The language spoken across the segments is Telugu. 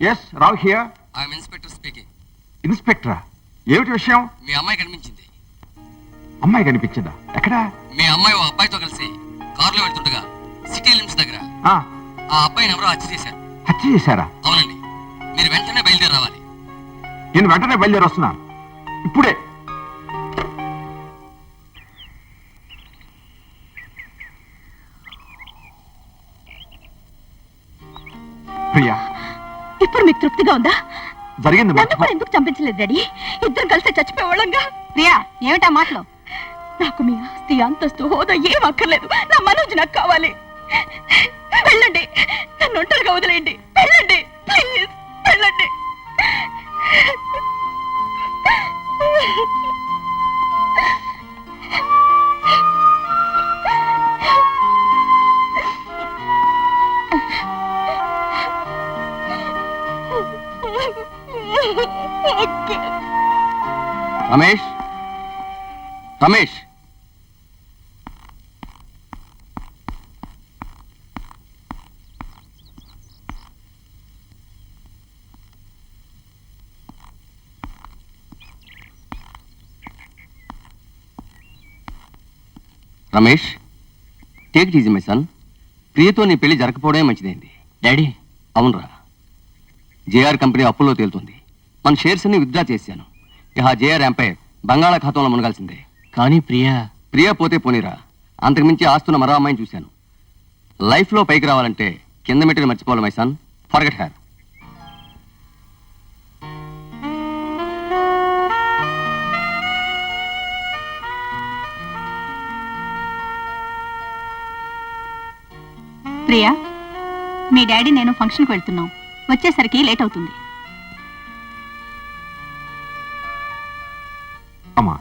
Yes Rao here I'm inspector speaking ఇన్స్పెక్టరా ఏమిటి విషయం? మీ అమ్మాయి కనిపించింది. అమ్మాయి కనిపించిందా? ఎక్కడా? మీ అమ్మాయి ఓ అబ్బాయితో కలిసి కారులో వెళ్తుండగా సిటీ లిమ్స్ దగ్గర ఆ, ఆ అబ్బాయిని ఎవరో హత్య చేశారు. హత్య చేశారా? అవునండి. మీరు వెంటనే బయలుదేరి రావాలి. నేను వెంటనే బయలుదేరి వస్తున్నాను. ఇప్పుడే. తృప్తిగా ఉందా? జరిగింది నన్ను కూడా ఎందుకు చంపించలేదు డాడీ? ఇద్దరు కలిసి చచ్చిపోయేవాళ్ళంగా. ప్రియా ఏమిటా మాటలు? నాకు మీ ఆస్తి అంతస్తు హోదా ఏం అక్కర్లేదు. నా మనోజ్ నాకు కావాలి. వెళ్ళండి. నన్ను ఒంటరిగా వదిలేయండి. వెళ్ళండి. ప్లీజ్ వెళ్ళండి. Ramesh? Ramesh? Ramesh take easy my son ప్రియతో నీ పెళ్ళి జరగకపోవడమే మంచిదైంది. డాడీ అవునరా. జేఆర్ కంపెనీ అప్పుల్లో తేలుతుంది. మన షేర్స్ అన్ని విత్డ్రా చేశాను. జేఆర్ ఎంపైర్ బంగాళాఖాతంలో మునగాల్సిందే. కానీ ప్రియా ప్రియా పోతే పోనీరా. అంతకుమించి ఆస్తున్న మరో అమ్మాయిని చూశాను. లైఫ్లో పైకి రావాలంటే కింద మెట్టిని మర్చిపోవాలి my son. Forget her Priya me daddy నేను ఫంక్షన్కి వెళ్తున్నాం. వచ్చేసరికి లేట్ అవుతుంది. అమ్మా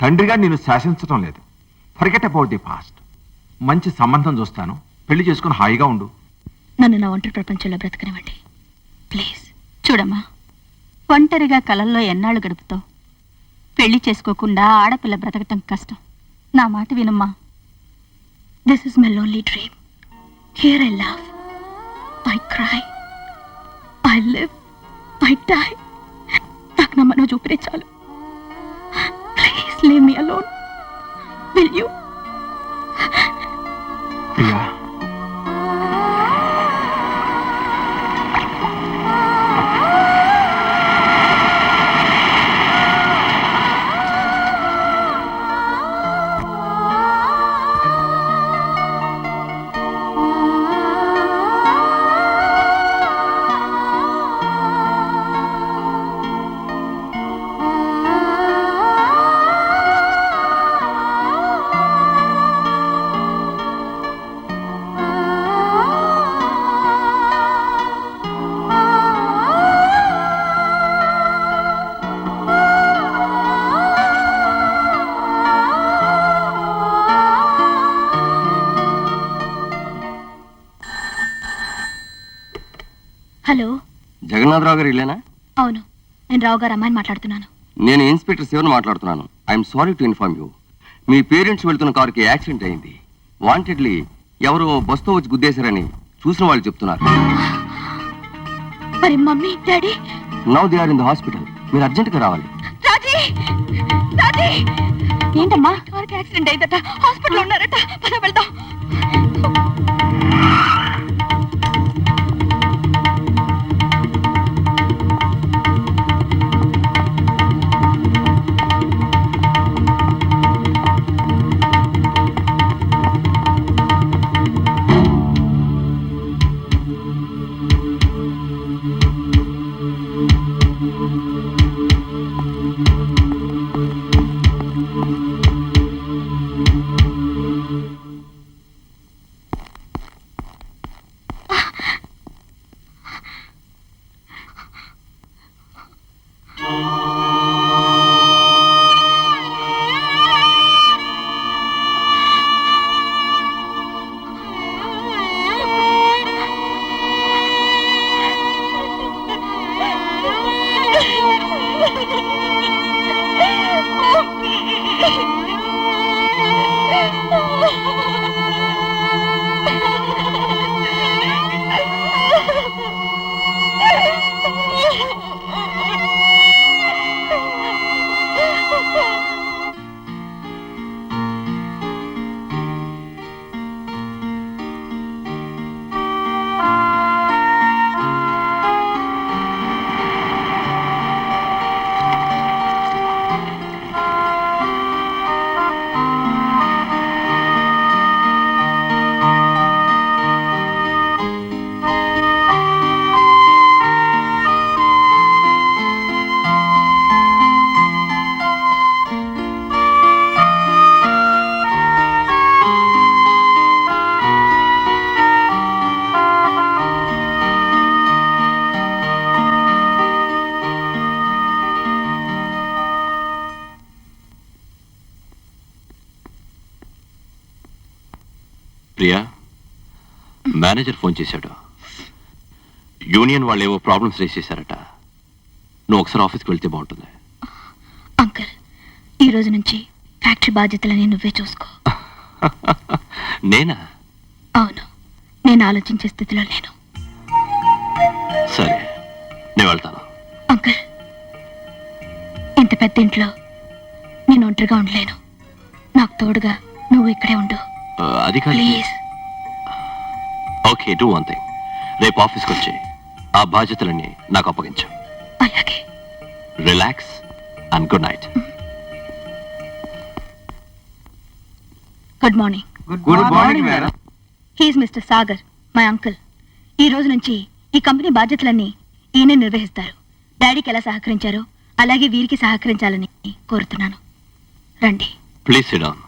తండ్రిగా నేను శాసించడం లేదు. ఫర్గెట్ అబౌట్ ది పాస్ట్ మంచి సంబంధం చూస్తాను. పెళ్ళి చేసుకుని హాయిగా ఉండు. నన్ను నా ఒంటరి ప్రపంచంలో బ్రతకనివ్వండి. ప్లీజ్ చూడమ్మా. ఒంటరిగా కలల్లో ఎన్నాళ్ళు గడుపుతావు? పెళ్ళి చేసుకోకుండా ఆడపిల్ల బ్రతకటం కష్టం. నా మాట వినమ్మా. This is my lonely dream here I love I cry I live I die నాకు నా మనో చాలు. Please leave me alone will you Jagannatha Rao గారు ఇల్లేనా? అవును. నేను రావు గారు అమ్మాయిని మాట్లాడుతున్నాను. నేను ఇన్స్పెక్టర్ శివన్ మాట్లాడుతున్నాను. I'm sorry to inform you me parents వెళ్తున్న కారుకి యాక్సిడెంట్ అయింది. వాంటెడ్లీ ఎవరో బస్తో వచ్చి గుద్దేశారని చూసిన వాళ్ళు చెప్తున్నారు. మరి mummy daddy? Now they are in the hospital మీరు అర్జెంట్గా రావాలి. రాజీ! రాజీ! ఏంటమ్మా? కారుకి యాక్సిడెంట్ అయిందట. హాస్పిటల్ ఉన్నారట. పద వెళ్దాం. Ha ha ha! Manager phone చేశాడు. యూనియన్ వాళ్ళు ఏవో ప్రాబ్లమ్స్ రేస్ చేశారట. నువ్వు ఒకసారి ఆఫీస్కి వెళ్తే బాగుంటుంది. అంకుల్ ఈ రోజు నుంచి ఫ్యాక్టరీ బాధ్యతలని నువ్వే చూసుకో. నేనా? అవును. నేను ఆలోచించే స్థితిలో లేను. సరే నేను వెళ్తాను. అంకుల్ ఇంత పెద్ద ఇంట్లో నేను ఒంటరిగా ఉండలేను. నాకు తోడుగా నువ్వు ఇక్కడే ఉండు. అది కాదు. Please. Okay do one thing. రేపు ఆఫీస్కి వచ్చి ఆ బాధ్యతలన్నీ నాకు అప్పగించు. అలాగే. Relax and good night. Good morning. Good morning madam. He's mister Sagar my uncle. ఈ రోజు నుంచి ఈ కంపెనీ బాధ్యతలన్నీ ఈయన నిర్వహిస్తారు. డాడీకి ఎలా సహకరించారో అలాగే వీరికి సహకరించాలని కోరుతున్నాను. రండి. Please sit down.